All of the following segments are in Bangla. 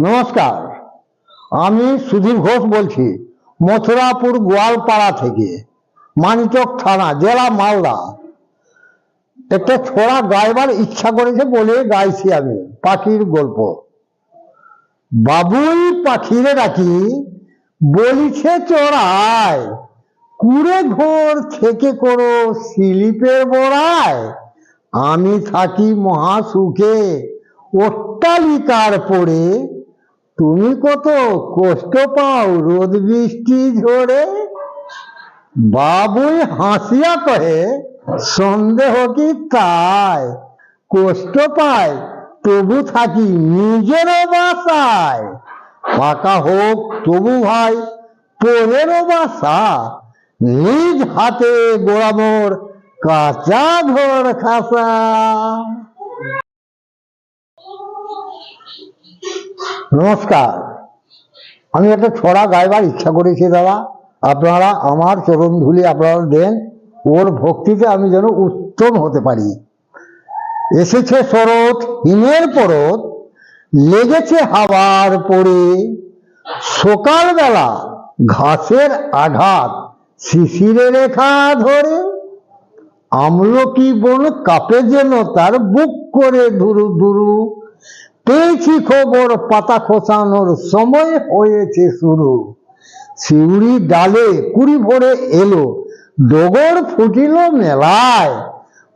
নমস্কার। আমি সুধীর ঘোষ বলছি, মথুরাপুর গোয়ালপাড়া থেকে মানিচক থানা, জেলা মালদা। একটা ছোড়া গাইবার ইচ্ছা করেছে বলে গাইছি আমি, পাখির গল্প। বাবুই পাখিরে ডাকি, বলিছে চড়ায় কুড়ে ঘোর থেকে করো স্লিপের বড়ায় আমি থাকি মহাসুখে, অট্টালিকার পড়ে তুমি কত কষ্ট পাও রোদ বৃষ্টি ঝরে? বাবুই হাসিয়া কহে, সন্দেহ কি তাই? কষ্ট পায় তবু থাকি নিজেরও বাসায়। পাকা হোক তবু ভাই পরেরও বাসা। নিজ হাতে গোড়ামোর কাঁচা ঘর খাসা। নমস্কার। আমি একটা ছড়া গাইবার ইচ্ছা করেছি দাদা। আপনারা আমার চরণ ধুলি আপনারা দেন, ওর ভক্তিতে আমি যেন উত্তম হতে পারি। এসেছে শরৎ হিমের পরত, লেগেছে হাওয়ার পরে। সকালবেলা ঘাসের আঘাত শিশিরে রেখা ধরে। আমলকি বন কাপে যেন তার বুক করে ধুরু ধুরু। পেয়েছি খবর, পাতা খোসানোর সময় হয়েছে শুরু। শিউড়ি ডালে কুড়ি ভরে এলো, ডগর ফুটিল মেলায়।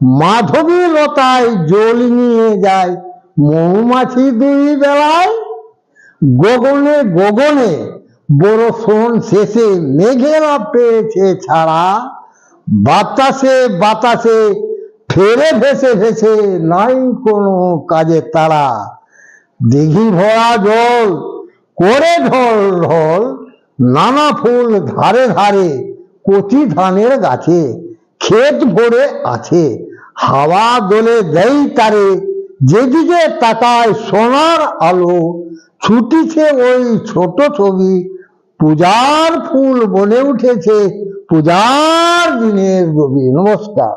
মাধবী লতায় জল নিয়ে যায়, মৌমাছি দুই বেলায়। গগনে গগনে বড় শোন শেষে মেঘেরা পেয়েছে ছাড়া। বাতাসে বাতাসে, ফেরে ভেসে ভেসে নাই কোনো কাজে তারা। দিঘি ভরা জল, করে ঢল ঢল, নানা ফুল ধারে ধারে, কচি ধানের গাছে, ক্ষেত ভরে আছে, হাওয়া দোলে দেই তারে, যেদিকে তাকায় সোনার আলো, ছুটিছে ওই ছোট ছবি, পূজার ফুল বনে উঠেছে, পূজার দিনের রবি নমস্কার।